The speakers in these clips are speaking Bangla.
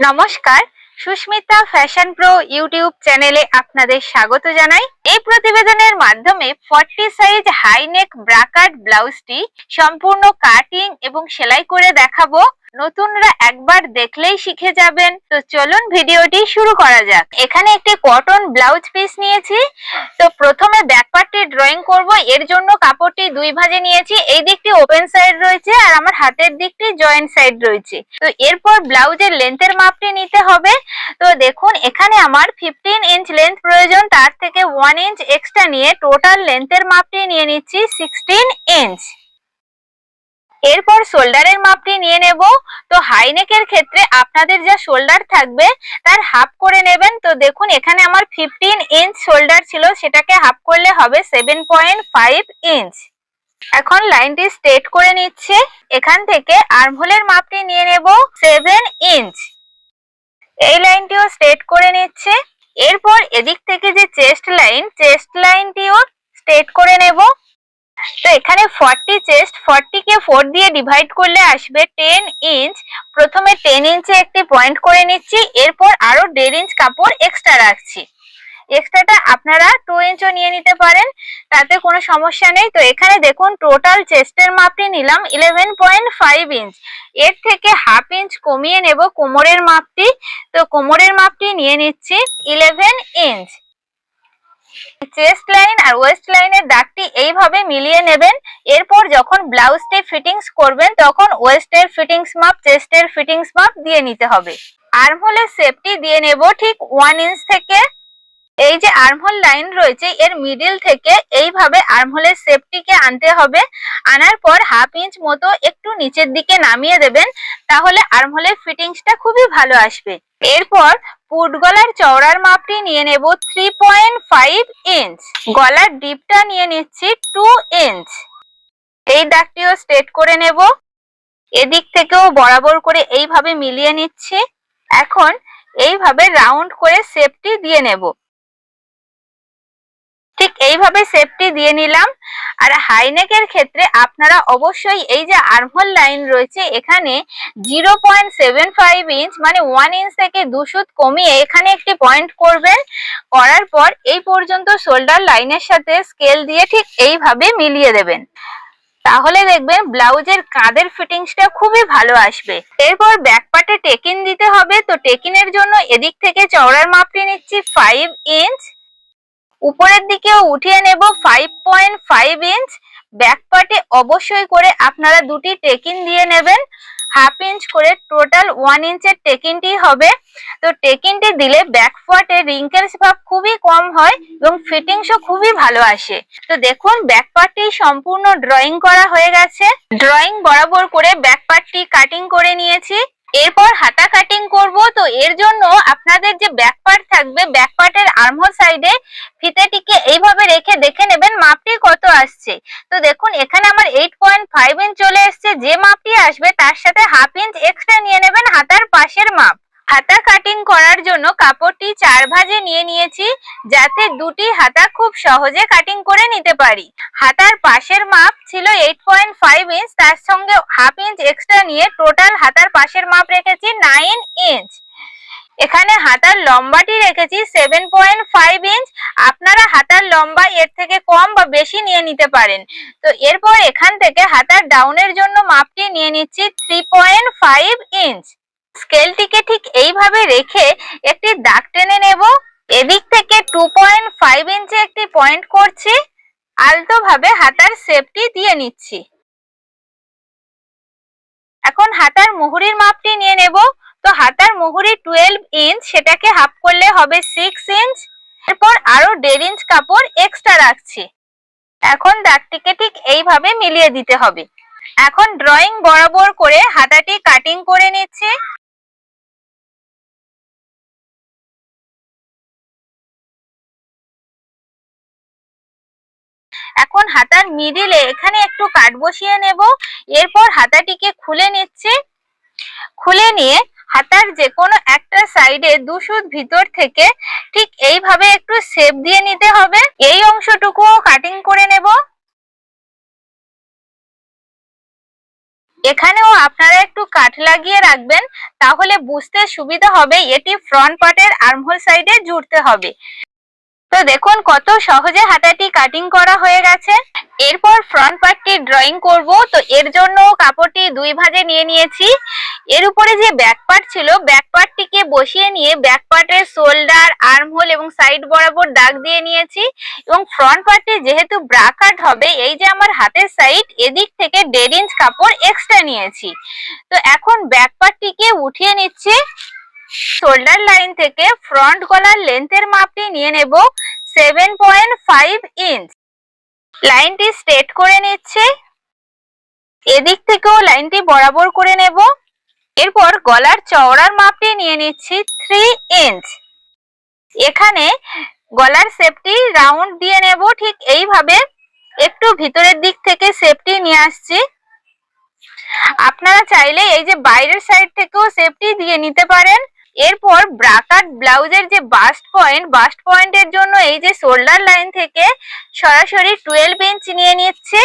নমস্কার, সুস্মিতা ফ্যাশন প্রো ইউটিউব চ্যানেলে আপনাদের স্বাগত জানাই। এই প্রতিবেদনের মাধ্যমে ফর্টি সাইজ হাইনেক ব্রাকাট ব্লাউজটি সম্পূর্ণ কাটিং এবং সেলাই করে দেখাবো। নতুনরা একবার দেখলেই শিখে যাবেন। তো চলুন ভিডিওটি শুরু করা যাক। এখানে একটি কটন ব্লাউজ পিস নিয়েছি। তো প্রথমে ব্যাক পার্টটি ড্রয়িং করব। এর জন্য কাপড়টি দুই ভাঁজে নিয়েছি। এই দিকটি ওপেন সাইড রয়েছে আর আমার হাতের দিকটি জয়েন্ট সাইড রয়েছে। তো এরপর ব্লাউজের লেন্থের মাপটি নিতে হবে। তো দেখুন, এখানে আমার ফিফটিন ইঞ্চ লেন্থ প্রয়োজন। তার থেকে ওয়ান ইঞ্চ এক্সট্রা নিয়ে টোটাল লেন্থের মাপটি নিয়ে নিচ্ছি সিক্সটিন ইঞ্চ এরপর শোল্ডারের মাপটি নিয়ে নেব। তো হাইনেকের ক্ষেত্রে আপনাদের যা শোল্ডার থাকবে, তার হাফ করে নেবেন। তো দেখুন, এখানে আমার ফিফটিন ইঞ্চ শোল্ডার ছিল, সেটাকে হাফ করলে হবে সেভেন পয়েন্ট ফাইভ ইঞ্চ এখন লাইনটি স্ট্রেট করে নিচ্ছে। এখান থেকে আর্মহোলের মাপটি নিয়ে নেব সেভেন ইঞ্চ এই লাইনটিও স্ট্রেট করে নিচ্ছে। এরপর এদিক থেকে যে চেস্ট লাইন চেস্ট লাইনটিও স্ট্রেট করে নেব। তো এখানে ফর্টি চেস্ট ফর্টি কে ফোর দিয়ে ডিভাইড করলে আসবে টেন ইঞ্চ প্রথমে টেন ইঞ্চে একটি পয়েন্ট করে নিচ্ছি, এরপর আরও দেড় ইঞ্চ কাপড় এক্সট্রা রাখছি। এক্সট্রাটা আপনারা টু ইঞ্চও নিয়ে নিতে পারেন, তাতে কোনো সমস্যা নেই। তো এখানে দেখুন টোটাল চেস্টের মাপটি নিলাম ইলেভেন পয়েন্ট ফাইভ ইঞ্চ এর থেকে হাফ ইঞ্চ কমিয়ে নেব কোমরের মাপটি তো কোমরের মাপটি নিয়ে নিচ্ছি ইলেভেন ইঞ্চ চেস্ট লাইন আর ওয়েস্ট লাইনের দাগটি এইভাবে মিলিয়ে নেবেন। এরপর যখন ব্লাউজটি ফিটিংস করবেন, তখন ওয়েস্টের ফিটিংস মাপ চেস্টের ফিটিংস মাপ দিয়ে নিতে হবে। আর্মহোলের সেফটি দিয়ে নেব ঠিক ওয়ান ইঞ্চ থেকে এই যে আর্মহোল লাইন রয়েছে, এর মিডিল থেকে এইভাবে আর্মহোলের সেফটিকে আনতে হবে। আনার পর হাফ ইঞ্চ মতো একটু নিচের দিকে নামিয়ে দেবেন, তাহলে আর্মহোলের ফিটিংসটা খুবই ভালো আসবে। এরপর পুট গলার চওড়ার মাপটি নিয়ে নেব থ্রি পয়েন্ট ফাইভ ইঞ্চ গলার ডিপটা নিয়ে নিচ্ছি টু ইঞ্চ এই দাগটিও স্ট্রেট করে নেব। এদিক থেকেও বরাবর করে এইভাবে মিলিয়ে নিচ্ছি। এখন এইভাবে রাউন্ড করে সেফটি দিয়ে নেব। ঠিক এইভাবে সেফটি দিয়ে নিলাম। আর হাইনেকের ক্ষেত্রে আপনারা অবশ্যই এই যে আর্মহোল লাইন রয়েছে, এখানে zero point seven five inch মানে ওয়ান ইঞ্চ থেকে দু সুত কমিয়ে এখানে একটি পয়েন্ট করবেন। করার পর এই পর্যন্ত শোল্ডার লাইনের সাথে স্কেল দিয়ে ঠিক এইভাবে মিলিয়ে দেবেন। তাহলে দেখবেন ব্লাউজের কাঁধের ফিটিংসটা খুবই ভালো আসবে। এরপর ব্যাক পার্টে টেকিন দিতে হবে। তো টেকিনের জন্য এদিক থেকে চওড়ার মাপটি নিচ্ছি ফাইভ ইঞ্চ উপরের দিকেও উঠিয়ে নেব five point five inch back পার্টে অবশ্যই করে আপনারা দুটি টেকিন দিয়ে নেবেন। হাফ ইঞ্চ করে টোটাল ওয়ান ইঞ্চের টেকিনটি হবে। তো টেকিনটি দিলে ব্যাক পার্টে রিঙ্কেলস ভাব খুবই কম হয় এবং ফিটিংসও খুবই ভালো আসে। তো দেখুন ব্যাক পার্টটি সম্পূর্ণ ড্রয়িং করা হয়ে গেছে। ড্রয়িং বরাবর করে ব্যাক পার্টটি কাটিং করে নিয়েছি। এরপর হাতা তো এর জন্য আপনাদের যে ব্যাক পার্ট থাকবে ব্যাক পার্টের আর্মহোল সাইডে ফিতেটিকে এইভাবে রেখে দেখে নেবেন মাপটি কত আসছে। তো দেখুন, এখানে আমার এইট পয়েন্ট ফাইভ ইঞ্চ চলে এসছে। যে মাপটি আসবে, তার সাথে হাফ ইঞ্চ এক্সট্রা নিয়ে নেবেন হাতার পাশের মাপ। হাতা কাটিং করার জন্য কাপড়টি চার ভাজে নিয়ে নিয়েছি, যাতে দুটি হাতা খুব সহজে কাটিং করে নিতে পারি। হাতার পাশের মাপ ছিল এইট পয়েন্ট ফাইভ ইঞ্চ তার সঙ্গে হাফ ইঞ্চ এক্সট্রা নিয়ে টোটাল হাতার পাশের মাপ রেখেছি নাইন ইঞ্চ এখানে হাতার লম্বাটি রেখেছি সেভেন পয়েন্ট ফাইভ ইঞ্চ আপনারা হাতার লম্বা এর থেকে কম বা বেশি নিয়ে নিতে পারেন। তো এরপর এখান থেকে হাতার ডাউনের জন্য মাপটি নিয়ে নিচ্ছি থ্রি পয়েন্ট ফাইভ ইঞ্চ স্কেলটিকে ঠিক এইভাবে রেখে একটি দাগ টেনে নেব। এদিক থেকে টু পয়েন্ট ফাইভ ইঞ্চে একটি পয়েন্ট করছি। আলতো ভাবে হাতার শেপটি দিয়ে নিচ্ছি। এখন হাতার মুহুরির মাপটি নিয়ে নেব। তো হাতার মুহুরি টুয়েলভ ইঞ্চ সেটাকে হাফ করলে হবে সিক্স ইঞ্চ এরপর আরও দেড় ইঞ্চ কাপড় এক্সট্রা রাখছি। এখন দাগটিকে ঠিক এইভাবে মিলিয়ে দিতে হবে। এখন ড্রয়িং বরাবর করে হাতাটি কাটিং করে নিচ্ছি। এখন হাতার মিডিলে এখানে একটু কাট বসিয়ে নেব। এরপর হাতাটিকে খুলে নিচ্ছি। খুলে নিয়ে হাতার যে কোনো একটা সাইডে দুশুদ ভিতর থেকে ঠিক এইভাবে একটু শেপ দিয়ে নিতে হবে। এই অংশটুকুও কাটিং করে নেব। এখানেও আপনারা একটু কাঠ লাগিয়ে রাখবেন, তাহলে বুঝতে সুবিধা হবে এটি ফ্রন্ট পার্টের আর্মহোল সাইডে জুড়তে হবে। তো দেখুন কত সহজে হাতাটি কাটিং করা হয়ে গেছে। এরপর ফ্রন্ট পার্টটি ড্রয়িং করব। তো এর জন্য কাপড়টি দুই ভাগে নিয়ে নিয়েছি। এর উপরে যে ব্যাক পার্ট ছিল ব্যাক পার্টটিকে বসিয়ে নিয়ে ব্যাক পার্টের শোল্ডার আর্মহোল এবং সাইড বরাবর দাগ দিয়ে নিয়েছি। এবং ফ্রন্ট পার্টটি যেহেতু ব্রা কাট হবে, এই যে আমার হাতের সাইড এদিক থেকে দেড় ইঞ্চ কাপড় এক্সট্রা নিয়েছি। তো এখন ব্যাক পার্টটিকে উঠিয়ে নিচ্ছি। শোল্ডার লাইন থেকে ফ্রন্ট গলার লেন্থের মাপটি নিয়ে নেব সেভেন পয়েন্ট ফাইভ ইঞ্চ লাইনটি স্ট্রেট করে নিচ্ছে। এদিক থেকেও লাইনটি বরাবর করে নেব। এরপর গলার চওড়ার মাপটি নিয়ে নিচ্ছি থ্রি ইঞ্চ এখানে গলার শেপটি রাউন্ড দিয়ে নেব, ঠিক এইভাবে। একটু ভিতরের দিক থেকে শেপটি নিয়ে আসছি। আপনারা চাইলে এই যে বাইরের সাইড থেকেও সেফটি দিয়ে নিতে পারেন। এরপর ব্রাকাট ব্লাউজের যে বাস্ট পয়েন্ট বাস্ট পয়েন্টের জন্য এই যে শোল্ডার লাইন থেকে সরাসরি টুয়েলভ ইঞ্চ নিয়ে নিচ্ছে।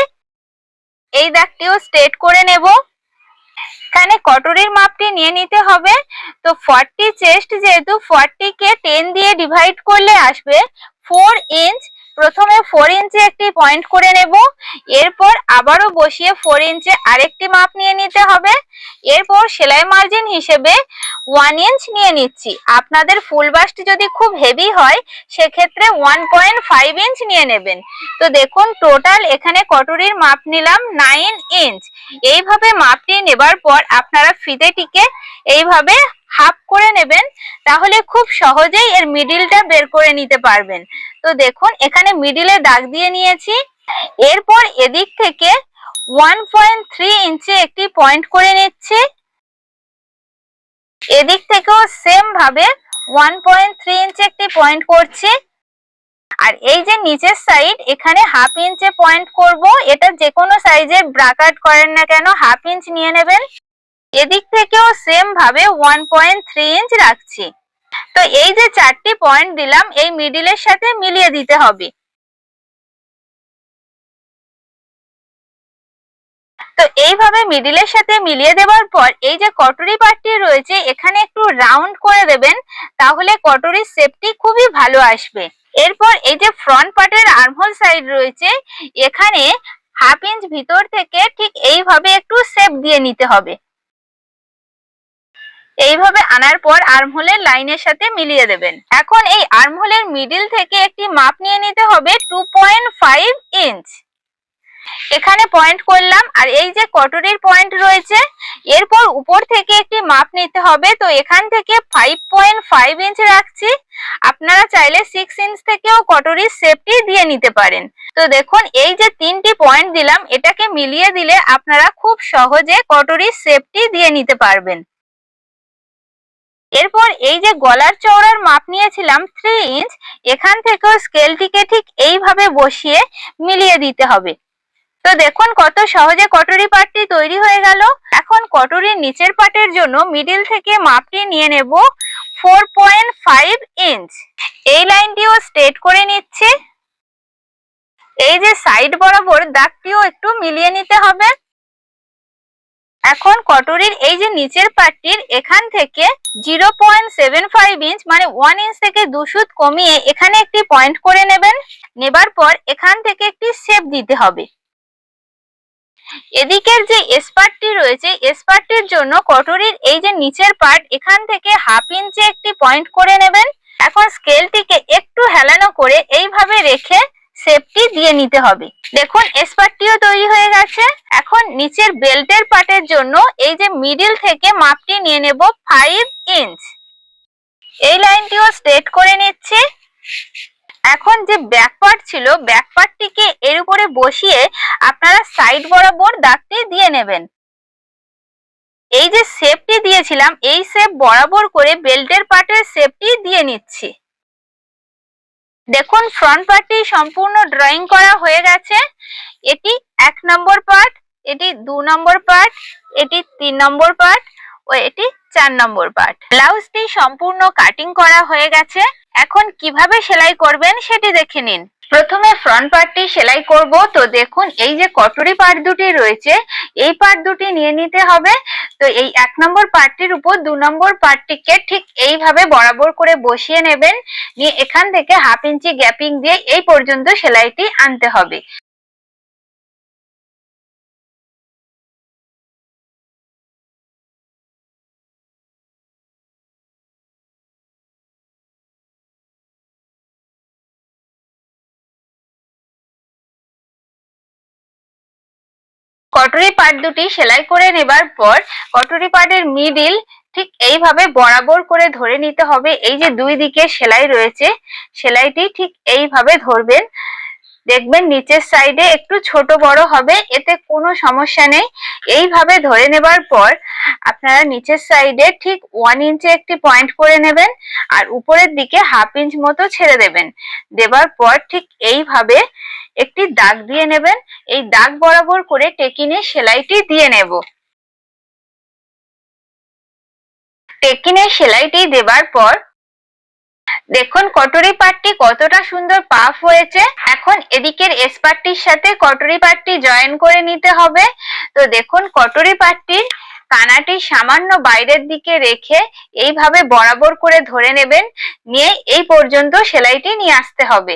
এই দাগটিও স্ট্রেট করে নেব। এখানে কটরির মাপটি নিয়ে নিতে হবে। তো ফর্টি চেস্ট যেহেতু ফর্টি কে টেন দিয়ে ডিভাইড করলে আসবে ফোর ইঞ্চ প্রথমে ফোর ইঞ্চে একটি পয়েন্ট করে নেব। এরপর আবারও বসিয়ে ফোর ইঞ্চে আরেকটি মাপ নিয়ে নিতে হবে। এরপর সেলাই মার্জিন হিসেবে ওয়ান ইঞ্চ নিয়ে নিচ্ছি। আপনাদের ফুল বাস্ট যদি খুব হেভি হয়, সেক্ষেত্রে ওয়ান পয়েন্ট ফাইভ ইঞ্চ নিয়ে নেবেন। তো দেখুন টোটাল এখানে কটুরির মাপ নিলাম নাইন ইঞ্চ এইভাবে মাপটি নেবার পর আপনারা ফিতেটিকে এইভাবে হাফ করে নেবেন, তাহলে খুব সহজেই এর মিডিলটা বের করে নিতে পারবেন। তো দেখুন, এখানে মিডিলে দাগ দিয়ে নিয়েছি। এরপর এদিক থেকে ওয়ান পয়েন্ট থ্রি ইঞ্চি একটি পয়েন্ট করে নিচ্ছি। এদিক থেকেও সেম ভাবে ওয়ান পয়েন্ট থ্রি ইঞ্চি একটি পয়েন্ট করছি। আর এই যে নিচের সাইড এখানে হাফ ইঞ্চে পয়েন্ট করব। এটা যে কোনো সাইজের ব্রাকাট করেন না কেন হাফ ইঞ্চ নিয়ে নেবেন। এদিক থেকেও সেম ভাবে ওয়ান পয়েন্ট থ্রি ইঞ্চ রাখছি। তো এই যে চারটি পয়েন্ট দিলাম, এই মিডিলের সাথে মিলিয়ে দিতে হবে। তো এইভাবে মিডিলের সাথে মিলিয়ে দেওয়ার পর, এই যে কটরি পার্টটি রয়েছে, এখানে একটু রাউন্ড করে দেবেন, তাহলে কটরির শেপটি খুবই ভালো আসবে। এরপর এই যে ফ্রন্ট পার্টের আর্মহোল সাইড রয়েছে, এখানে হাফ ইঞ্চ ভিতর থেকে ঠিক এইভাবে একটু শেপ দিয়ে নিতে হবে। এইভাবে আনার পর আর্মহোলের লাইনের সাথে মিলিয়ে দেবেন। এখন এই আর্মহোলের মিডিল থেকে একটি মাপ নিয়ে নিতে হবে টু পয়েন্ট ফাইভ ইঞ্চ এখানে পয়েন্ট করলাম, আর এই যে কটরির পয়েন্ট রয়েছে, এরপর উপর থেকে একটি মাপ নিতে হবে। তো এখান থেকে ফাইভ পয়েন্ট ফাইভ ইঞ্চ রাখছি। আপনারা চাইলে সিক্স ইঞ্চ থেকেও কটরির সেফটি দিয়ে নিতে পারেন। তো দেখুন, এই যে তিনটি পয়েন্ট দিলাম, এটাকে মিলিয়ে দিলে আপনারা খুব সহজে কটরির সেফটি দিয়ে নিতে পারবেন। এরপর এই যে গলার চওড়ার মাপ নিয়েছিলাম থ্রি ইঞ্চ এখান থেকেও স্কেলটিকে ঠিক এইভাবে বসিয়ে মিলিয়ে দিতে হবে। তো দেখুন কত সহজে কটরি পাটটি তৈরি হয়ে গেল। এখন কটরির নিচের পাটের জন্য মিডিল থেকে মাপটি নিয়ে নেব ফোর পয়েন্ট ফাইভ ইঞ্চ এই লাইনটিও স্ট্রেট করে নিচ্ছে। এই যে সাইড বরাবর দাগটিও একটু মিলিয়ে নিতে হবে। এখন কটরির এই যে নিচের পাটটির এখান থেকে zero point seven five inch মানে ওয়ান ইঞ্চ থেকে দু সুত কমিয়ে এখানে একটি পয়েন্ট করে নেবেন। নেবার পর এখান থেকে একটি শেপ দিতে হবে। এদিকের যে এসপার্টটি রয়েছে এসপার্টটির জন্য কটরির এই যে নিচের পার্ট এখান থেকে হাফ ইঞ্চে একটি পয়েন্ট করে নেবেন। এখন স্কেলটিকে একটু হেলানো করে এইভাবে রেখে শেপটি দিয়ে নিতে হবে। দেখুন এসপার্টটিও তৈরি হয়ে গেছে। এখন নিচের বেল্টের পার্টের জন্য এই যে মিডিল থেকে মাপটি নিয়ে নেব ফাইভ ইঞ্চ এই লাইনটিও স্ট্রেট করে নিচ্ছি। এখন যে ব্যাক পার্ট ছিল ব্যাক পার্টটিকে এর উপরে বসিয়ে আপনারা সাইড বরাবর দাগটি দিয়ে নেবেন। এই যে শেপটি দিয়েছিলাম, এই শেপ বরাবর করে বেল্টের পার্টের শেপটি দিয়ে নিচ্ছি। দেখুন ফ্রন্ট পার্টটি সম্পূর্ণ ড্রয়িং করা হয়ে গেছে। এটি এক নম্বর পার্ট এটি দু নম্বর পার্ট এটি তিন নম্বর পার্ট ও এটি চার নম্বর পার্ট ব্লাউজটি সম্পূর্ণ কাটিং করা হয়ে গেছে। এখন কীভাবে সেলাই করবেন সেটি দেখে নিন। প্রথমে ফ্রন্ট পার্টটি সেলাই করব। তো দেখুন, এই যে কটরি পার্ট দুটি রয়েছে, এই পার্ট দুটি নিয়ে নিতে হবে। তো এই এক নম্বর পার্টটির উপর দু নম্বর পার্টটিকে ঠিক এইভাবে বরাবর করে বসিয়ে নেবেন। নিয়ে এখান থেকে হাফ ইঞ্চি গ্যাপিং দিয়ে এই পর্যন্ত সেলাইটি আনতে হবে। কটরি পাট দুটি সেলাই করে নেবার পর কটরি পাটের মিডিল ঠিক এইভাবে বরাবর করে ধরে নিতে হবে। এই যে দুই দিকে সেলাই রয়েছে, সেলাইটি ঠিক এইভাবে ধরবেন। দেখবেন নিচের সাইডে একটু ছোট বড় হবে, এতে কোনো সমস্যা নেই। এইভাবে ধরে নেবার পর আপনারা নিচের সাইডে ঠিক ওয়ান ইঞ্চে একটি পয়েন্ট করে নেবেন আর উপরের দিকে হাফ ইঞ্চ মতো ছেড়ে দেবেন। দেবার পর ঠিক এইভাবে একটি দাগ দিয়ে নেবেন। এই দাগ বরাবর করে টেকিনে সেলাইটি দিয়ে নেব। টেকিনে সেলাইটি দেবার পর দেখুন, কটরি পাটটি কতটা সুন্দর পাফ হয়েছে। এখন এদিকের এস পাটটির সাথে কটরি পাটটি জয়েন করে নিতে হবে। তো দেখুন, কটরি পাটটির কানাটি সামান্য বাইরের দিকে রেখে এইভাবে বরাবর করে ধরে নেবেন। নিয়ে এই পর্যন্ত সেলাইটি নিয়ে আসতে হবে।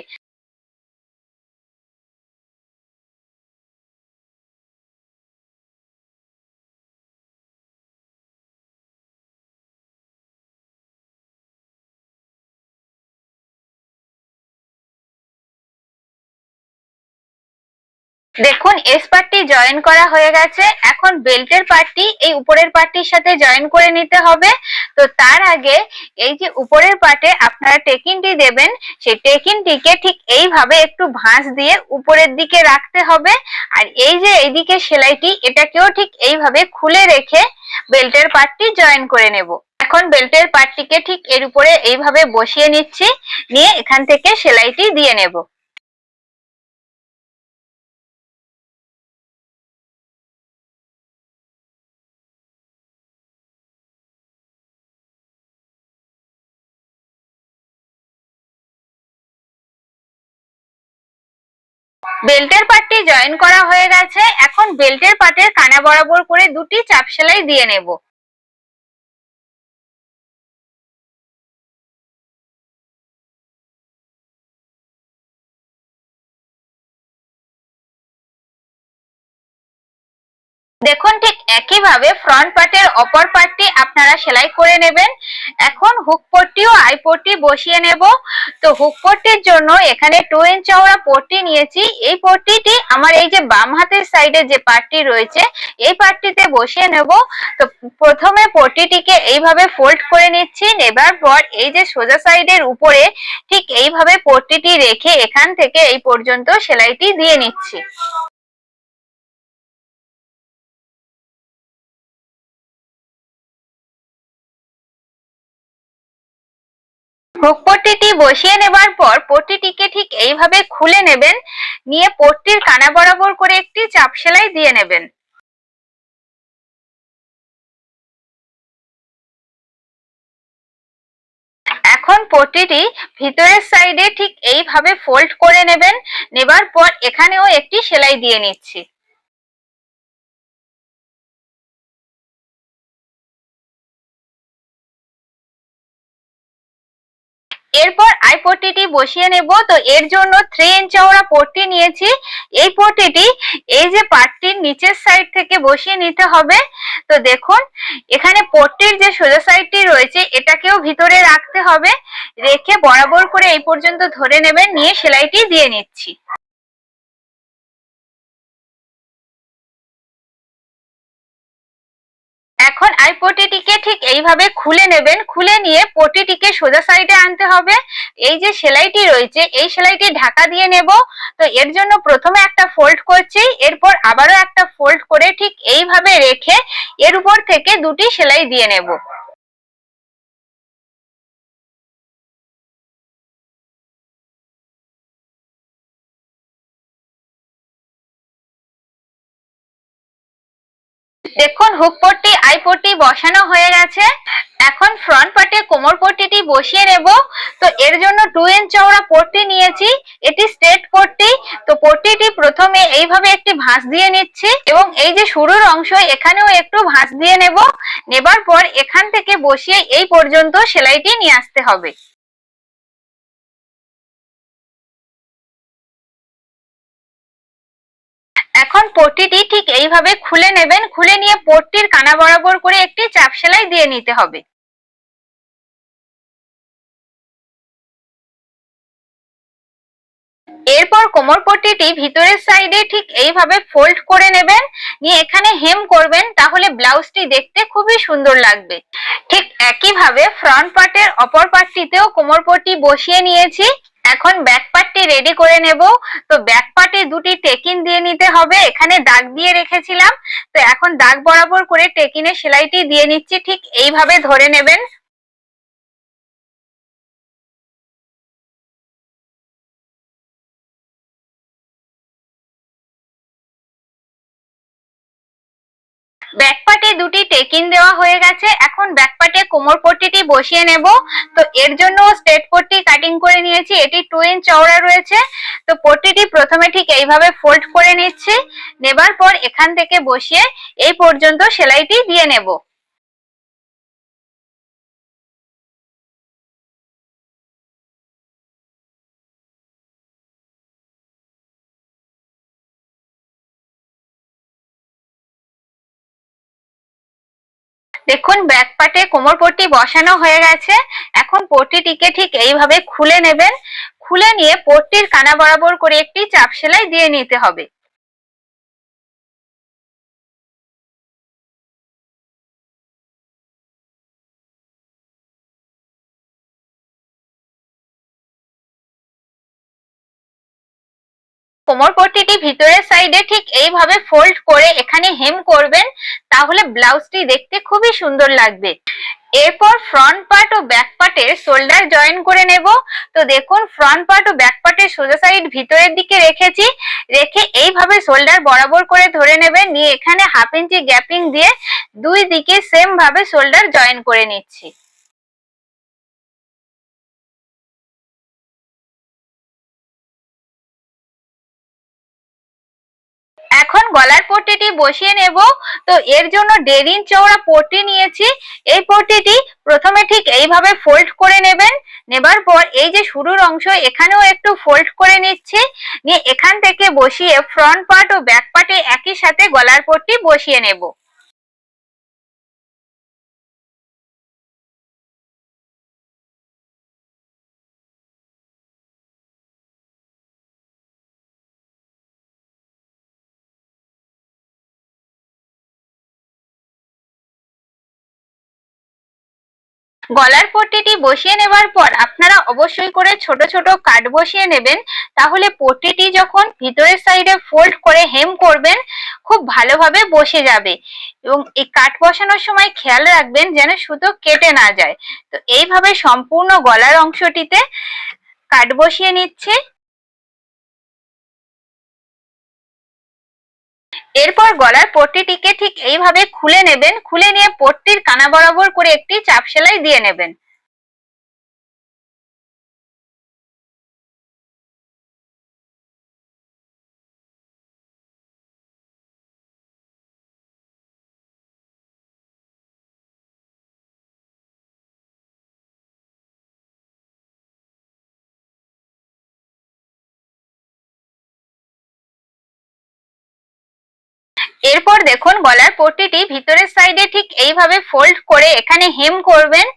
দেখুন এস পার্টটি জয়েন করা হয়ে গেছে। এখন বেল্টের পার্টটি এই উপরের পার্টটির সাথে জয়েন করে নিতে হবে। তো তার আগে এই যে উপরের পার্টে আপনারা টেকিনটি দেবেন, সেই টেকিনটিকে ঠিক এইভাবে একটু ভাঁজ দিয়ে উপরের দিকে রাখতে হবে। আর এই যে এইদিকে সেলাইটি, এটাকেও ঠিক এইভাবে খুলে রেখে বেল্টের পার্টটি জয়েন করে নেব। এখন বেল্টের পার্টটিকে ঠিক এর উপরে এইভাবে বসিয়ে নিচ্ছি, নিয়ে এখান থেকে সেলাইটি দিয়ে নেব। বেল্টের পার্টটি জয়েন করা হয়ে গেছে। এখন বেল্টের পার্টের কানা বরাবর করে দুটি চাপ সেলাই দিয়ে নেব। দেখুন ঠিক একইভাবে ফ্রন্ট পার্টের অপর পার্টটি আপনারা সেলাই করে নেবেন। এখন হুক পট্টি ও আই পট্টি বসিয়ে নেব। তো হুক পট্টির জন্য এখানে টু ইঞ্চ চওড়া পট্টি নিয়েছি। এই পট্টিটি আমার এই যে বাম হাতের সাইডে যে পার্টটি রয়েছে, এই পার্টটিতে বসিয়ে নেব। তো প্রথমে পট্টিটিকে এইভাবে ফোল্ড করে নিচ্ছি। নেবার পর এই যে সোজা সাইডের উপরে ঠিক এইভাবে পট্টিটি রেখে এখান থেকে এই পর্যন্ত সেলাইটি দিয়ে নিচ্ছি। হুক পট্টিটি বসিয়ে নেবার পর পট্টিটিকে ঠিক এইভাবে খুলে নেবেন, নিয়ে পট্টির কানা বরাবর করে একটি চাপ সেলাই দিয়ে নেবেন। এখন পট্টিটি ভিতরের সাইডে ঠিক এইভাবে ফোল্ড করে নেবেন, নেবার পর এখানেও একটি সেলাই দিয়ে নিচ্ছি। এরপর আই পট্টিটি বসিয়ে নেব। তো এর জন্য থ্রি ইঞ্চ আমরা পট্টি নিয়েছি। এই পট্টিটি এই যে পাটটির নিচের সাইড থেকে বসিয়ে নিতে হবে। তো দেখুন, এখানে পট্টির যে সোজা সাইডটি রয়েছে, এটাকেও ভিতরে রাখতে হবে। রেখে বরাবর করে এই পর্যন্ত ধরে নেবেন। নিয়ে সেলাইটি দিয়ে নিচ্ছি। এখন আই পটিটিকে ঠিক এইভাবে খুলে নেবেন, খুলে নিয়ে পটিটিকে সোজা সাইডে আনতে হবে। এই যে সেলাইটি রয়েছে, এই সেলাইটি ঢাকা দিয়ে নেব। তো এর জন্য প্রথমে একটা ফোল্ড করছি, এরপর আবারও একটা ফোল্ড করে ঠিক এইভাবে রেখে এর উপর থেকে দুটি সেলাই দিয়ে নেব। দেখুন হুক পট্টি আই পট্টি বসানো হয়ে গেছে। এখন ফ্রন্ট পার্টে কোমর পট্টিটি বসিয়ে নেব। তো এর জন্য টু ইঞ্চ চওড়া পট্টি নিয়েছি। এটি স্ট্রেট পট্টি। তো পট্টিটি প্রথমে এইভাবে একটি ভাঁজ দিয়ে নিচ্ছি এবং এই যে শুরুর অংশ, এখানেও একটু ভাঁজ দিয়ে নেব। নেবার পর এখান থেকে বসিয়ে এই পর্যন্ত সেলাইটি নিয়ে আসতে হবে। এখন পট্টিটি ঠিক এইভাবে খুলে নেবেন, খুলে নিয়ে পট্টির কানা বরাবর করে একটি চাপ সেলাই দিয়ে নিতে হবে। এরপর কোমর পট্টিটি ভিতরের সাইডে ঠিক এইভাবে ফোল্ড করে নেবেন, নিয়ে এখানে হেম করবেন, তাহলে ব্লাউজটি দেখতে খুবই সুন্দর লাগবে। ঠিক একইভাবে ফ্রন্ট পার্টের অপর পার্টটিতেও কোমর পট্টি বসিয়ে নিয়েছি, এখন ব্যাক রেডি করে নেব। তো ব্যাক পার্টে দুটি টেকিন দিয়ে নিতে হবে। এখানে দাগ দিয়ে রেখেছিলাম। তো এখন দাগ বরাবর করে টেকিনে সেলাইটি দিয়ে নিচ্ছি। ঠিক এইভাবে ধরে নেবেন। ব্যাক পার্টে দুটি টেকিন দেওয়া হয়ে গেছে। এখন ব্যাকপাটে কোমর পট্টিটি বসিয়ে নেব। তো এর জন্য স্ট্রেট পট্টি কাটিং করে নিয়েছি। এটি টু ইঞ্চ চওড়া রয়েছে। তো পট্টিটি প্রথমে ঠিক এইভাবে ফোল্ড করে নিচ্ছি। নেবার পর এখান থেকে বসিয়ে এই পর্যন্ত সেলাইটি দিয়ে নেব। দেখুন ব্যাক পার্টে কোমর পট্টি বসানো হয়ে গেছে। এখন পট্টিটিকে ঠিক এইভাবে খুলে নেবেন। খুলে নিয়ে পট্টির কানা বরাবর করে একটি চাপ সেলাই দিয়ে নিতে হবে। কোমর পট্টিটি ভিতরের সাইডে ঠিক এইভাবে ফোল্ড করে এখানে হেম করবেন, তাহলে ব্লাউজটি দেখতে খুবই সুন্দর লাগবে। এরপর ফ্রন্ট পার্ট ও ব্যাক পার্টের শোল্ডার জয়েন করে নেব। তো দেখুন ফ্রন্ট পার্ট ও ব্যাক পার্টের সোজা সাইড ভিতরের দিকে রেখেছি। রেখে এইভাবে শোল্ডার বরাবর করে ধরে নেবেন। নিয়ে এখানে হাফ ইঞ্চি গ্যাপিং দিয়ে দুই দিকে সেম ভাবে শোল্ডার জয়েন করে নিচ্ছি। এখন গলার পট্টিটি বসিয়ে নেব। তো এর জন্য দেড় ইঞ্চ চওড়া পট্টি নিয়েছি। এই পট্টিটি প্রথমে ঠিক এইভাবে ফোল্ড করে নেবেন। নেবার পর এই যে শুরুর অংশ, এখানেও একটু ফোল্ড করে নিচ্ছি। নিয়ে এখান থেকে বসিয়ে ফ্রন্ট পার্ট ও ব্যাক পার্টে একই সাথে গলার পট্টি বসিয়ে নেব। গলার পট্টিটি বসিয়ে নেবার পর আপনারা অবশ্যই করে ছোট ছোট কাট বসিয়ে নেবেন। তাহলে পট্টিটি যখন ভিতরের সাইডে ফোল্ড করে হেম করবেন, খুব ভালোভাবে বসে যাবে। এবং এই কাট বসানোর সময় খেয়াল রাখবেন যেন সুতো কেটে না যায়। তো এইভাবে সম্পূর্ণ গলার অংশটিতে কাট বসিয়ে নিচ্ছে। এরপর গলার পট্টিটিকে ঠিক এইভাবে খুলে নেবেন। খুলে নিয়ে পট্টির কানা বরাবর করে একটি চাপ সেলাই দিয়ে নেবেন। এরপর দেখুন গলার পট্টিটি ভিতরের সাইডে ঠিক এইভাবে ফোল্ড করে এখানে হেম করবেন,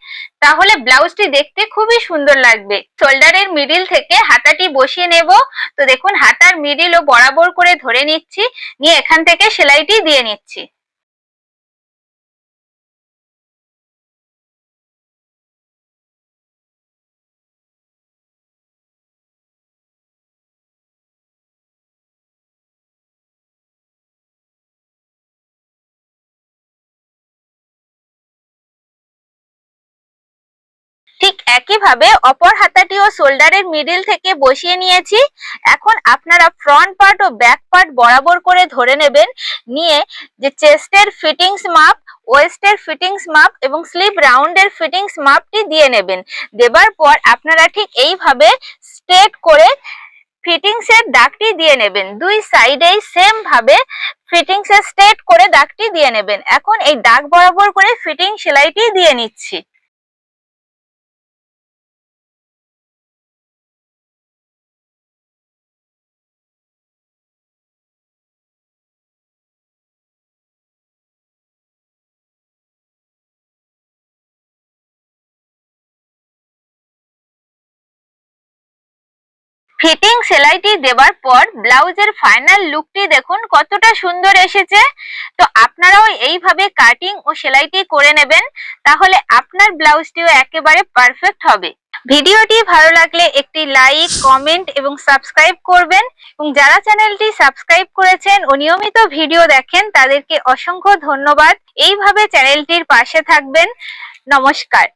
তাহলে ব্লাউজটি দেখতে খুবই সুন্দর লাগবে। শোল্ডারের মিডিল থেকে হাতাটি বসিয়ে নেব। তো দেখুন হাতার মিডিল ও বরাবর করে ধরে নিচ্ছি, নিয়ে এখান থেকে সেলাইটি দিয়ে নিচ্ছি। ঠিক একইভাবে অপর হাতাটিও শোল্ডারের মিডিল থেকে বসিয়ে নিয়েছি। এখন আপনারা ফ্রন্ট পার্ট ও ব্যাক পার্ট বরাবর করে ধরে নেবেন। নিয়ে যে চেস্টের ফিটিংস মাপ ওয়েস্টের ফিটিংস মাপ এবং স্লিপ রাউন্ডের ফিটিংস মাপটি দিয়ে নেবেন। দেবার পর আপনারা ঠিক এইভাবে স্ট্রেট করে ফিটিংস এর দাগটি দিয়ে নেবেন। দুই সাইডেই সেম ভাবে ফিটিংস এর স্ট্রেট করে দাগটি দিয়ে নেবেন। এখন এই দাগ বরাবর করে ফিটিং সেলাইটি দিয়ে নিচ্ছি। ফিটিং সেলাইটি দেবার পর ব্লাউজের ফাইনাল লুকটি দেখুন কতটা সুন্দর এসেছে। তো আপনারাও এইভাবে কাটিং ও সেলাইটি করে নেবেন, তাহলে আপনার ব্লাউজটিও একেবারে পারফেক্ট হবে। ভিডিওটি ভালো লাগলে একটি লাইক, কমেন্ট এবং সাবস্ক্রাইব করবেন এবং যারা চ্যানেলটি সাবস্ক্রাইব করেছেন ও নিয়মিত ভিডিও দেখেন, তাদেরকে অসংখ্য ধন্যবাদ। এইভাবে চ্যানেলটির পাশে থাকবেন। নমস্কার।